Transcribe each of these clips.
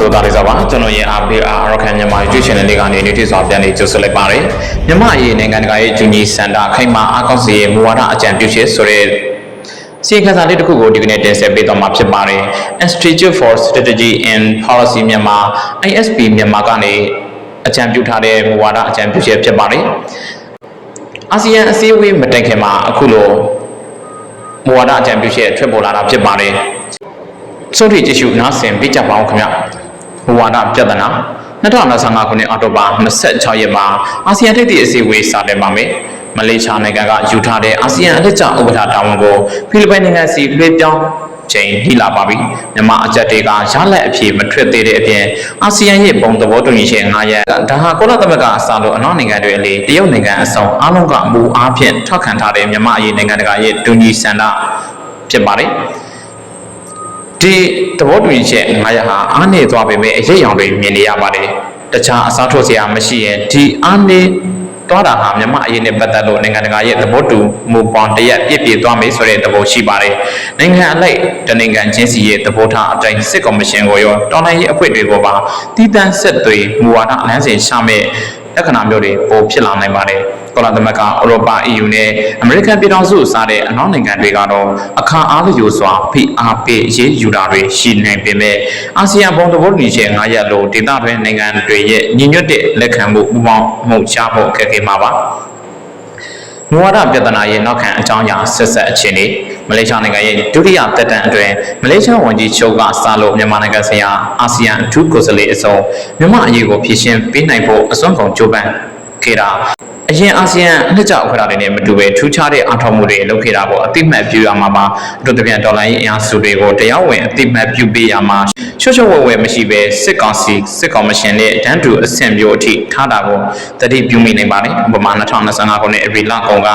တို့သားလေးစားပါကျွန်တော်ရဲ့ RPR ရခိုင်မြန်မာ YouTube channel လေးကနေနေ့တစ်စွာပြန်လေးကြိုဆိုလိုက်ပါတယ်မြန်မာရေးနိုင်ငံတကာရဲ့ဂျူနီစန်တာခိုင်မာအကောက်စီရဲ့မူဝါဒအကြံပြုချက်ဆိုတဲ့စီခါစာလေးတစ်ခုကိုဒီကနေ့တင်ဆက်ပေးသွားမှာဖြစ်ပါတယ် Institute for Strategy and Policy မြန်မာ ISP မြန်မာကနေအကြံပြုထားတဲ့မူဝါဒအကြံပြုချက်ဖြစ်ပါတယ်အာဆီယံအစည်းအဝေးမတိုင်ခင်မှာအခုလိုမူဝါဒအကြံပြုချက်ထွက်ပေါ်လာတာဖြစ်ပါတယ်စုထိကြည့်ရှုနားဆင်ပေးကြပါအောင်ခင်ဗျ မူဝါဒပြဿနာ2025ခုနှစ်အောက်တိုဘာ26ရက်မှာအာဆီယံထိပ်သီးအစည်းအဝေးစတင်ပါမယ်မလေးရှားနိုင်ငံကယူထားတဲ့အာဆီယံအလှည့်ကျဥက္ကဋ္ဌတာဝန်ကိုဖိလစ်ပိုင်နိုင်ငံစီလွှဲပြောင်းချိန်ထိလာပါပြီမြန်မာအကြက်တွေကရလက်အဖြစ်မထွက်သေးတဲ့အပြင်အာဆီယံရဲ့ပုံသဘောတူညီချက်9ရပ်ဒါဟာကောလသမဂ္ဂအစားလို့အနောက်နိုင်ငံတွေအလေးတရုတ်နိုင်ငံအဆောင်အားလုံးကမူအားဖြင့်ထောက်ခံထားတဲ့မြန်မာအရေးနိုင်ငံတကာရဲ့တူညီဆန္ဒဖြစ်ပါတယ် ဒီသဘောတူညီချက်9ရပ်ဟာအားနေသွားပေမဲ့အရေးအယောင်တွေမြင်နေရပါတယ်တခြားအစားထိုးစရာမရှိရင်ဒီအားနေသွားတာဟာမြန်မာအရေးနဲ့ပတ်သက်လို့နိုင်ငံတကာရဲ့သဘောတူမူပေါင်းတရက်ပြည့်ပြည့်သွားမယ်ဆိုတဲ့သဘောရှိပါတယ်။နိုင်ငံအလိုက်တနိုင်ငံချင်းစီရဲ့သဘောထားအတိုင်းစစ်ကော်မရှင်ကိုရောတော်လှန်ရေးအဖွဲ့တွေကိုပါတည်တံ့ဆက်သွေးမူဝါဒလမ်းစဉ်ရှာမဲ့လက္ခဏာမျိုးတွေပိုဖြစ်လာနိုင်ပါတယ်။ ကောလာသမက်ကဥရောပ EU နဲ့အမေရိကန်ပြည်ထောင်စုစတဲ့အနောက်နိုင်ငံတွေကတော့အခါအားလျော်စွာဖိအားပေးရေးယူတာတွေရှိနိုင်ပေမဲ့အာဆီယံဘုံသဘောတူညီချက်9ရပ်လို့ဒေသတွင်းနိုင်ငံတွေရဲ့ညီညွတ်တဲ့လက်ခံမှုပူးပေါင်းမှုချဖို့အခက်အခဲမှာပါ။မူဝါဒပြဿနာရဲ့နောက်ခံအကြောင်းအရာဆက်ဆက်အခြေအနေမလေးရှားနိုင်ငံရဲ့ဒုတိယသက်တမ်းအတွင်းမလေးရှားဝန်ကြီးချုပ်ကစလို့မြန်မာနိုင်ငံဆိုင်ရာအာဆီယံအထူးကိုယ်စားလှယ်အစုံမြန်မာအရေးကိုဖြည့်ရှင်းပေးနိုင်ဖို့အစွမ်းကုန်ကြိုးပမ်း ခဲ့တာအရင်အာဆီယံအနှစ်ကြောက်ခရတွေနဲ့မတူဘဲထူးခြားတဲ့အထောက်အမှုတွေလုပ်ခဲ့တာပေါ့အတိမတ်ပြုရမှာပါအတူတပြန်ဒေါ်လာရေးအင်အားစုတွေကိုတရားဝင်အတိမတ်ပြုပေးရမှာချွတ်ချွတ်ဝဲဝဲမရှိဘဲစစ်ကောင်စီစစ်ကောင်မရှင်နဲ့တန်းတူအဆင့်မျိုးအထိထားတာကိုတတိပြုမိနိုင်ပါတယ်ဥပမာ2025ခုနှစ်အပရီလကုန်က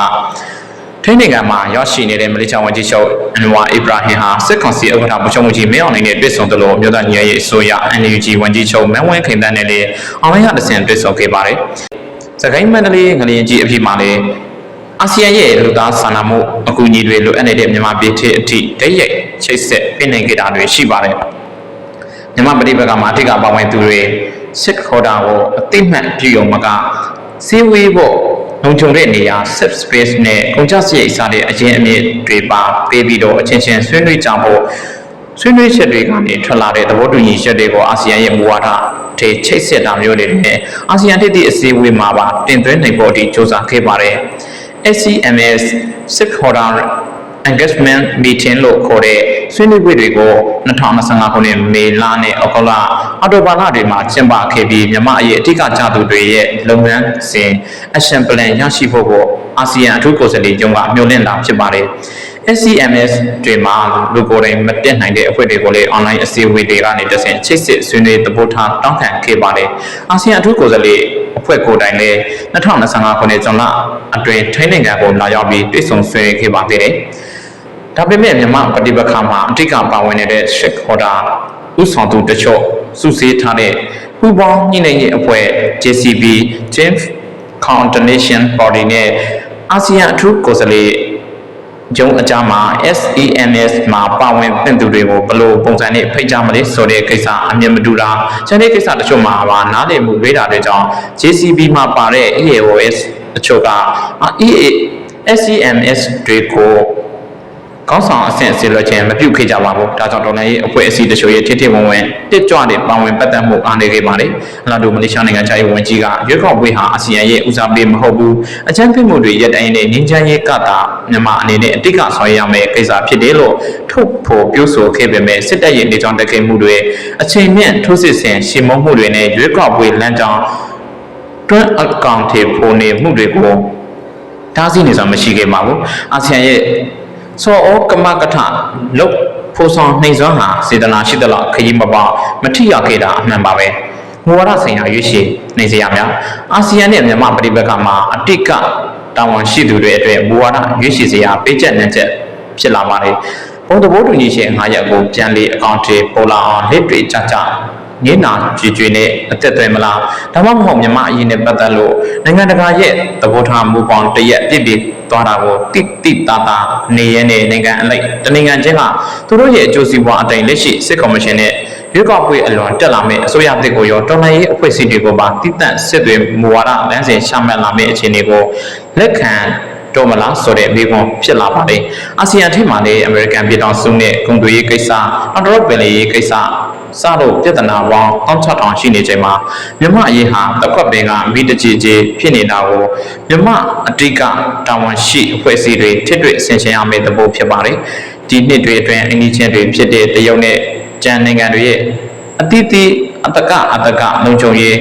ထိန်းနိုင်ငံမှာရောက်ရှိနေတဲ့မလေးရှားဝန်ကြီးချုပ်အန်ဝါအီဘရာဟင်ဟာစစ်ကောင်စီဥက္ကဋ္ဌဗိုလ်ချုပ်မှုကြီးမင်းအောင်လှိုင်နဲ့တွေ့ဆုံသလိုမြို့သားညီရဲ့အစိုးရ NUG ဝန်ကြီးချုပ်မန်းဝင်းခင်တန်းနဲ့လည်းအွန်လိုင်းကတဆင့်တွေ့ဆုံခဲ့ပါတယ်။ စကိုင်းမန္တလေးငလျင်ကြီးအဖြစ်မှာလည်းအာဆီယံရဲ့လူသားစာနာမှုအကူအညီတွေလိုအပ်နေတဲ့မြန်မာပြည်ထအထိတည့်ရိုက်ချိတ်ဆက်ပြင်နေကြတာတွေရှိပါတယ်။မြန်မာပြည်ဘက်ကမှာအထက်ကပါဝင်သူတွေစစ်ခေါ်တာကိုအသိမှတ်ပြုံမကစေဝေးဖို့လုံခြုံတဲ့နေရာ safe space နဲ့ကုန်ကျစရိတ်စားတဲ့အရင်အမြင့်တွေပါပေးပြီးတော့အချင်းချင်းဆွေးနွေးကြဖို့ ဆွေးနွေးချက်တွေကနေထွက်လာတဲ့သဘောတူညီချက်တွေကိုအာဆီယံရဲ့မူဝါဒတွေချိတ်ဆက်တာမျိုးတွေနဲ့အာဆီယံထိပ်သီးအစည်းအဝေးမှာပါတင်သွင်းနိုင်ဖို့အထိစ조사ခဲ့ပါတယ်။ SCMS Stakeholder engagement meeting လို့ခေါ်တဲ့ဆွေးနွေးပွဲတွေကို2025ခုနှစ်မေလနဲ့အောက်တိုဘာအောက်တိုဘာလတွေမှာကျင်းပခဲ့ပြီးမြန်မာအရေးအထူးကကြသူတွေရဲ့လုပ်ငန်းစဉ် action plan ရရှိဖို့ကို အာဆီယံအထူးကိုယ်စားလှယ်ကျုံကမျှော်လင့်တာဖြစ်ပါတယ်။ SCMS တွေမှာလူကိုယ်တိုင်မပြတ်နိုင်တဲ့အဖွဲ့တွေကိုလည်း online အစည်းအဝေးတွေကနေတဆင့်ချိတ်ဆက်ဆွေးနွေးသဘောထားတောင်းခံခဲ့ပါတယ်။အာဆီယံအထူးကိုယ်စားလှယ်အဖွဲ့ကိုယ်တိုင်လည်း2025ခုနှစ်ဇွန်လအတွင်းထိုင်းနိုင်ငံကိုလာရောက်ပြီးတွေ့ဆုံဆွေးနွေးခဲ့ပါသေးတယ်။ဒါပေမဲ့မြန်မာပฏิပက္ခမှာအထူးကပါဝင်နေတဲ့ stakeholder ဥဆောင်သူတချို့စုစည်းထားတဲ့ပူးပေါင်းညှိနှိုင်းရေးအဖွဲ့ JCB James Coordination Body နဲ့ အာဆီယံအထူးကိုယ်စားလှယ်ကျုံအကြမှာ SEMS မှာပါဝင်သင့်သူတွေကိုဘယ်လိုပုံစံနဲ့ဖိတ်ကြားမလဲဆိုတဲ့ကိစ္စအမြင်မတူတာ။ကျန်တဲ့ကိစ္စတချို့မှာပါနားလည်မှုဝေးတာတွေကြောင့် JCB မှာပါတဲ့ EAOS အချို့က EA SEMS တွေကို ကောင်းဆောင်အဆင့်ဆီလွှတ်ခြင်းမပြုခဲ့ကြပါဘူး။ဒါကြောင့်တော်လိုင်းရေးအဖွဲ့အစည်းတချို့ရဲ့ထိထိဝင်ဝင်တစ်ကြွတဲ့ပါဝင်ပတ်သက်မှုအားနည်းခဲ့ပါတယ်။အလားတူမလေးရှားနိုင်ငံခြားရေးဝန်ကြီးကရွေးကောက်ပွဲဟာအာဆီယံရဲ့ဦးစားပေးမဟုတ်ဘူး။အကြမ်းဖက်မှုတွေရပ်တိုင်းနဲ့ငြိမ်းချမ်းရေးကတာမြန်မာအနေနဲ့အတိတ်ကဆောင်ရွက်ရမယ့်ကိစ္စဖြစ်တယ်လို့ထုတ်ဖော်ပြောဆိုခဲ့ပေမဲ့စစ်တပ်ရဲ့နေကြောင်းတက်ခဲ့မှုတွေအချိန်မြင့်ထိုးစစ်ဆင်ရှင်းမမှုတွေနဲ့ရွေးကောက်ပွဲလမ်းကြောင်းတွန်းအကောင့်တွေပေါ်နေမှုတွေကိုတားဆီးနေစွာမရှိခဲ့ပါဘူး။အာဆီယံရဲ့ စောဩကမကထလုတ်ဖိုးဆောင်နှိမ်စွမ်းဟာစေတနာရှိသလားခရီးမပေါမထိရခဲ့တာအမှန်ပါပဲမူဝါဒဆိုင်ရာရွေးချယ်နေစရာများအာဆီယံနဲ့မြန်မာပြည်ပကမှာအတိတ်ကတာဝန်ရှိသူတွေအတွက်မူဝါဒရွေးချယ်စရာပေးချက်နဲ့ချက်ဖြစ်လာပါတယ်ဘုံသဘောတူညီချက်၅ရပ်ကိုပြန်လည်အကောင့်တွေပေါ်လာအောင်လက်တွေ့ကြကြ ငင်းနာကြွကြွနဲ့အသက်သွင်းမလားဒါမှမဟုတ်မြန်မာအရေးနဲ့ပတ်သက်လို့နိုင်ငံတကာရဲ့သဘောထားမူပေါင်းတရက်ပြည့်ပြည့်သွားတာကိုတိတိတာတာနေရတဲ့နိုင်ငံအလိုက်တနိုင်ငံချင်းကသူတို့ရဲ့အကျိုးစီးပွားအတိုင်းလက်ရှိစစ်ကော်မရှင်နဲ့ရွေးကောက်ပွဲအလွန်တက်လာမယ့်အစိုးရတစ်ကိုရောတော်လှန်ရေးအဖွဲ့အစည်းတွေကိုပါတည်တံ့စစ်တွေမူဝါဒလမ်းစဉ်ချမှတ်လာမယ့်အခြေအနေကိုလက်ခံတော့မလားဆိုတဲ့မိကွန်ဖြစ်လာပါတယ်။အာဆီယံထဲမှာလည်းအမေရိကန်ပြည်ထောင်စုနဲ့ကုန်သွယ်ရေးကိစ္စ၊အတော်ပင်လေးရေးကိစ္စ စလို့ပြဿနာပေါင်း1600ရှိနေချိန်မှာမြမအရေးဟာတစ်ခွက်ပင်ကမိတကြီးကြီးဖြစ်နေတာကိုမြမအတိကတာဝန်ရှိအဖွဲ့အစည်းတွေထစ်တွေ့ဆင်ခြင်ရမယ့်သဘောဖြစ်ပါတယ်။ဒီနှစ်တွေအတွင်းအင်းကြီးချင်းတွေဖြစ်တဲ့တရုတ်နဲ့ကျန်နိုင်ငံတွေရဲ့အတိအသီးအတကအတကလုံခြုံရေး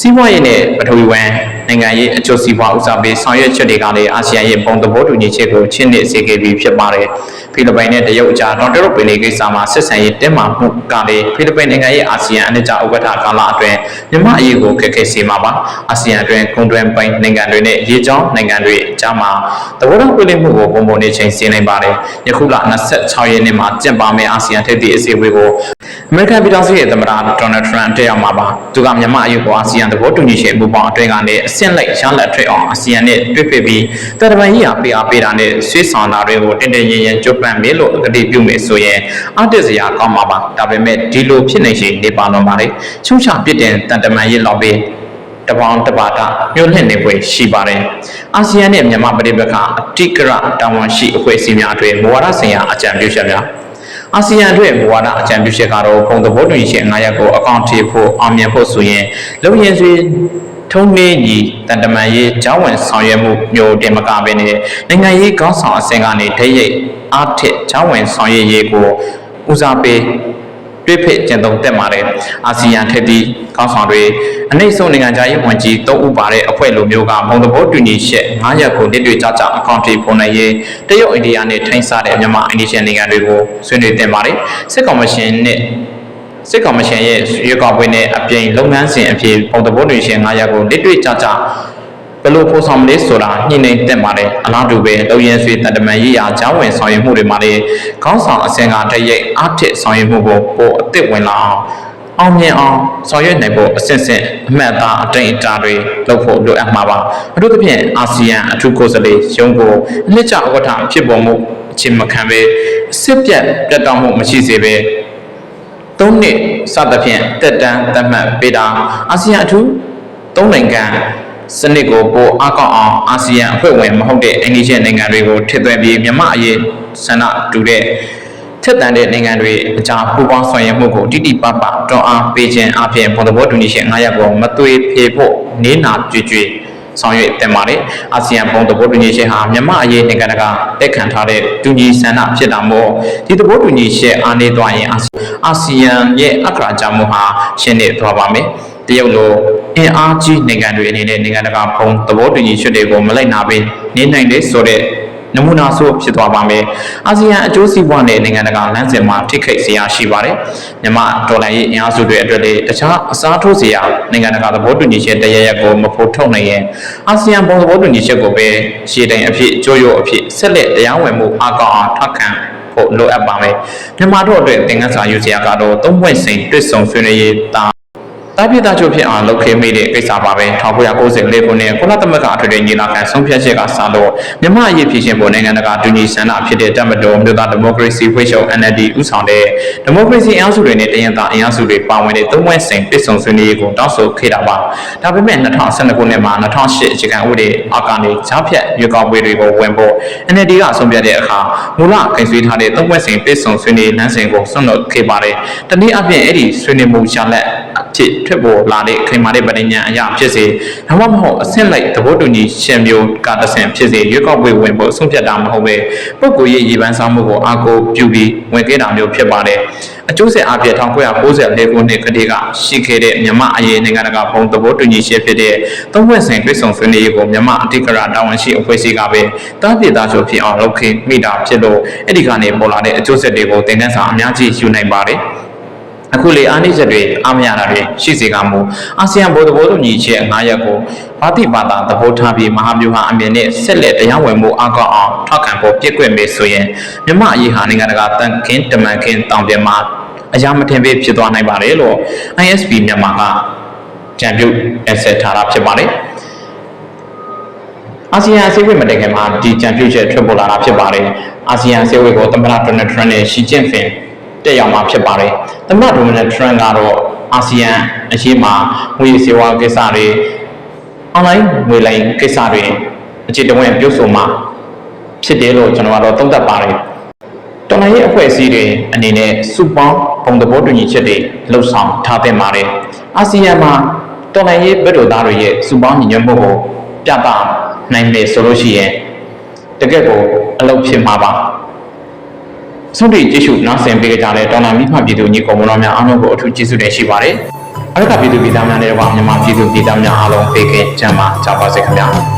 စီးပွားရေးနဲ့ပထဝီဝင် နိုင်ငံရေးအကျိုးစီးပွားဥစားပေးဆောင်ရွက်ချက်တွေကလည်းအာဆီယံရဲ့ပုံသဘောတူညီချက်ကိုချင်းနစ်စေခဲ့ပြီးဖြစ်ပါတယ်။ဖိလစ်ပိုင်နဲ့တရုတ်အကြားတော်တရုတ်ပင်လေးကိစ္စမှာဆက်ဆံရေးတင်းမာမှုကလည်းဖိလစ်ပိုင်နိုင်ငံရဲ့အာဆီယံအနှစ်ကြာဥက္ကဋ္ဌကာလအတွင်းမြန်မာအရေးကိုခက်ခဲစေမှာပါ။အာဆီယံအတွင်းကုန်တွယ်ပိုင်နိုင်ငံတွေနဲ့ရေကြောင်းနိုင်ငံတွေအကြားမှာသဘောတူပြည်မှုကိုပုံပုံနေချိန်ဆင်းနိုင်ပါတယ်။ယခုလ26ရက်နေ့မှာကျင်းပမယ့်အာဆီယံထိပ်သီးအစည်းအဝေးကိုအ မေရိကန်ပြည်ထောင်စုရဲ့သမ္မတဒေါ်နယ်ထရန့်တက်ရောက်မှာပါ။သူကမြန်မာအရေးကိုအာဆီယံသဘောတူညီချက်အမှုပေါင်းအတွင်းကနေအဆင့်လိုက်ရလက်ထွက်အောင်အာဆီယံနဲ့တွေ့ဖြစ်ပြီးတရပန်ကြီးအားပေးအားပေးတာနဲ့ဆွေးဆောင်တာတွေကိုတင်တင်ရင်ရင်ကြိုးပမ်းမယ်လို့အတည်ပြုမယ်ဆိုရင်အတက်စရာကောင်းမှာပါဒါပေမဲ့ဒီလိုဖြစ်နေရှိနေပါတော့ပါလေချုံချပြစ်တင်တန်တမန်ရေးလောက်ပြီးတပေါင်းတပါတာမြို့လှည့်နေပွဲရှိပါတယ်အာဆီယံနဲ့မြန်မာပြည်ပကအတိကရတာဝန်ရှိအဖွဲ့အစည်းများအတွင်းမူဝါဒဆိုင်ရာအကြံပြုချက်များ အာဆီယံအတွက်မူဝါဒအကြံပြုချက်ကတော့ပုံသဘောတူညီချက်9ရပ်ကိုအကောင့်ထည့်ဖို့အောင်မြင်ဖို့ဆိုရင်လုံရင်စွေထုံးနေညီတန်တမန်ရေးကျောင်းဝင်ဆောင်ရွက်မှုမျိုးတင်မကဘဲနဲ့နိုင်ငံရေးကောင်းဆောင်အဆင့်ကနေတရိပ်အားထက်ကျောင်းဝင်ဆောင်ရွက်ရေးကိုဦးစားပေး တွေ့ဖိတ်ကျင့်သုံးတက်มาတဲ့အာဆီယံထက်သီးကောင်းဆောင်တွေအနိမ့်ဆုံးနိုင်ငံခြားရေးဝန်ကြီး၃ဦးပါတဲ့အဖွဲ့လိုမျိုးကဘုံသဘောတူညီချက်၅ရပ်ကိုတစ်တွေ့ကြကြအကောင့်တွေပုံနိုင်ရေးတရုတ်အိန္ဒိယနဲ့ထိုင်းစားတဲ့မြန်မာအိန္ဒိယနိုင်ငံတွေကိုဆွေးနွေးတင်ပါတယ်စစ်ကောင်မရှင်နဲ့စစ်ကောင်မရှင်ရဲ့ရွေးကောက်ပွဲနဲ့အပြင်လုပ်ငန်းစဉ်အဖြစ်ပုံသဘောတူရှင်9ရပ်ကိုလက်တွေ့ကြကြ ဘယ်လိုဖော်ဆောင်မလဲဆိုတာညှိနှိုင်းတက်ပါတယ်အလားတူပဲလုံရင်ဆွေတန်တမန်ရေးရာချောင်းဝင်ဆောင်ရွက်မှုတွေမှာလည်းခေါင်းဆောင်အစင်ကတရိပ်အားထစ်ဆောင်ရွက်မှုကိုပိုအသစ်ဝင်လာအောင်အောင်မြင်အောင်ဆောင်ရွက်နိုင်ဖို့အစစ်စစ်အမှတ်အသားအတိတ်အတာတွေလုပ်ဖို့လိုအပ်မှာပါအထူးသဖြင့်အာဆီယံအထူးကိုယ်စားလှယ်ရုံးကိုအနှစ်ကျဥက္ကဋ္ဌဖြစ်ပေါ်မှုအချင်းမခံပဲအစစ်ပြတ်ပြတ်တောက်မှုမရှိစေပဲသုံးနှစ်စသဖြင့်တက်တန်းသတ်မှတ်ပေးတာအာဆီယံအထူးသုံးနိုင်ငံ စနစ်ကိုပိုအကောက်အောင်အာဆီယံအဖွဲ့ဝင်မဟုတ်တဲ့အိန္ဒိယနိုင်ငံတွေကိုထည့်သွင်းပြီးမြန်မာအရေးဆန္ဒတူတဲ့ထက်တန်တဲ့နိုင်ငံတွေအကြားပူးပေါင်းဆောင်ရွက်မှုကိုတိတိပပတွန်းအားပေးခြင်းအပြင်ဘုံသဘောတူညီချက်9ရပ်ကိုမသွေဖြေဖို့နေနာကြွကြွဆောင်ရွက်တင်ပါတယ်အာဆီယံဘုံသဘောတူညီချက်ဟာမြန်မာအရေးနိုင်ငံတကာတက်ခံထားတဲ့တူညီဆန္ဒဖြစ်တာမို့ဒီသဘောတူညီချက်အားနေသွားရင်အာဆီယံရဲ့အခရာကြမှုဟာရှင်းနေသွားပါမယ် တရုတ်လိုအင်အားကြီးနိုင်ငံတွေအနေနဲ့နိုင်ငံတကာဘုံသဘောတူညီချက်တွေကိုမလိုက်နာဘဲနေနိုင်တယ်ဆိုတဲ့နမူနာဆိုဖြစ်သွားပါမယ်။အာဆီယံအကျိုးစီးပွားနဲ့နိုင်ငံတကာလမ်းစဉ်မှာထိခိုက်စရာရှိပါတယ်။မြန်မာဒေါ်လာရေးအင်အားစုတွေအတွက်လည်းတခြားအစားထိုးစရာနိုင်ငံတကာသဘောတူညီချက်တရရက်ကိုမဖို့ထုတ်နိုင်ရင်အာဆီယံဘုံသဘောတူညီချက်ကိုပဲရှေ့တိုင်အဖြစ်ကြိုးရိုးအဖြစ်ဆက်လက်တရားဝင်မှုအကောင့်အောင်ထောက်ခံဖို့လိုအပ်ပါမယ်။မြန်မာတို့အတွက်သင်ခန်းစာယူစရာကတော့သုံးပွင့်စိန်တွစ်ဆုံဆွေးနွေးရေးတာ တာပြတာချုပ်ဖြစ်အောင်လုပ်ခဲ့မိတဲ့ကိစ္စပါပဲ1994ခုနှစ်ကုလသမဂ္ဂအထွေထွေညီလာခံဆုံးဖြတ်ချက်ကစလို့မြန်မာအရေးဖြစ်ရှင်ပေါ်နိုင်ငံတကာဒုညီဆန္ဒဖြစ်တဲ့တပ်မတော်မြို့သားဒီမိုကရေစီဖွဲ့ချုပ် NLD ဥဆောင်တဲ့ဒီမိုကရေစီအင်အားစုတွေနဲ့တရင်သားအင်အားစုတွေပါဝင်တဲ့သုံးဝက်စိန်ပြည်စုံဆွေးနွေးရေးကိုတောင်းဆိုခဲ့တာပါဒါပေမဲ့2012ခုနှစ်မှာ2008အခြေခံဥပဒေအောက်ကနေဈာဖြတ်ရွေးကောက်ပွဲတွေကိုဝင်ဖို့ NLD ကဆုံးဖြတ်တဲ့အခါမူလခိုင်ဆွေးထားတဲ့သုံးဝက်စိန်ပြည်စုံဆွေးနွေးလမ်းစဉ်ကိုဆွန့်လွတ်ခဲ့ပါတယ်တနည်းအားဖြင့်အဲ့ဒီဆွေးနွေးမှုရလဒ်ဖြစ်ထွက်ပေါ်လာတဲ့ခိုင်မာတဲ့ပဋိညာဉ်အရာဖြစ်စေဒါမှမဟုတ်အဆင့်လိုက်သဘောတူညီချက်မျိုးကတစ်ဆင့်ဖြစ်စေရွေးကောက်ပွဲဝင်ဖို့ဆုံးဖြတ်တာမဟုတ်ပဲပုဂ္ဂိုလ်ရေးရည်ပန်းဆောင်မှုကိုအားကိုးပြုပြီးဝင်ခဲ့တာမျိုးဖြစ်ပါတယ်အကျိုးဆက်အပြည့်1994ခုနှစ်ကတည်းကရှိခဲ့တဲ့မြန်မာအရေးနိုင်ငံတကာဘုံသဘောတူညီချက်ဖြစ်တဲ့သုံးဖွဲ့စဉ်ပြည်ဆောင်ဆွေးနွေးရေးကိုမြန်မာအဓိကရတာဝန်ရှိအဖွဲ့အစည်းကပဲတားပြတာဆိုဖြစ်အောင်လုပ်ခဲ့မိတာဖြစ်လို့အဲ့ဒီကနေပေါ်လာတဲ့အကျိုးဆက်တွေကိုသင်ခန်းစာအများကြီးယူနိုင်ပါတယ် အခုလေအားနည်းချက်တွေအမရတာတွေရှိစေကမူအာဆီယံဘုံသဘောတူညီချက်၅ရပ်ကိုဘာတိပါတာသဘောထားပြီးမဟာဗျူဟာအမြင်နဲ့ဆက်လက်တရားဝင်မှုအကောက်အောင်ထောက်ခံဖို့ပြည့်ကွက်မယ်ဆိုရင်မြမအရေးဟာနိုင်ငံတကာတန်ခင်းတမန်ခင်းတောင်ပြမှာအရာမထင်ပေးဖြစ်သွားနိုင်ပါတယ်လို့ ISP မြန်မာကကြံပြုအဆက်ထားတာဖြစ်ပါတယ်အာဆီယံအစည်းအဝေးမတိုင်ခင်မှာဒီကြံပြုချက်ထွက်ပေါ်လာတာဖြစ်ပါတယ်အာဆီယံအစည်းအဝေးကိုသမ္မတဒေါ်နယ်ထရန့်နဲ့ရှီကျင့်ဖင် တက်ရောက်မှာဖြစ်ပါတယ်။သမ္မတဒိုနယ်ထရန့်ကတော့အာဆီယံအရေးမှာငွေစေဝါကိစ္စတွေအွန်လိုင်းငွေလိမ်ကိစ္စတွေအခြေတဝင့်ပြုဆိုမှာဖြစ်တယ်လို့ကျွန်တော်ကတော့သုံးသပ်ပါတယ်။တော်လိုင်းရဲ့အဖွဲ့အစည်းတွေအနေနဲ့စုပေါင်းပုံသဘောတူညီချက်တွေလှုပ်ဆောင်ထားသင့်ပါတယ်။အာဆီယံမှာတော်လိုင်းရဲ့ဗတ်တော်သားတွေရဲ့စုပေါင်းညီညွတ်မှုကိုပြသနိုင်မယ်ဆိုလို့ရှိရင်တကယ့်ကိုအလုပ်ဖြစ်မှာပါ။ ဆုံးဖြတ်ကြည့်ရှုနားဆင်ပေးကြတဲ့ဒေါ်လာမိဖပြည်သူညီကောင်မတော်များအားလုံးကိုအထူးကျေးဇူးတင်ရှိပါတယ်။အရကပြည်သူပြည်သားများနဲ့တော့မြန်မာပြည်သူပြည်သားများအားလုံးပေးကင်းကြပါကြပါစေခင်ဗျာ။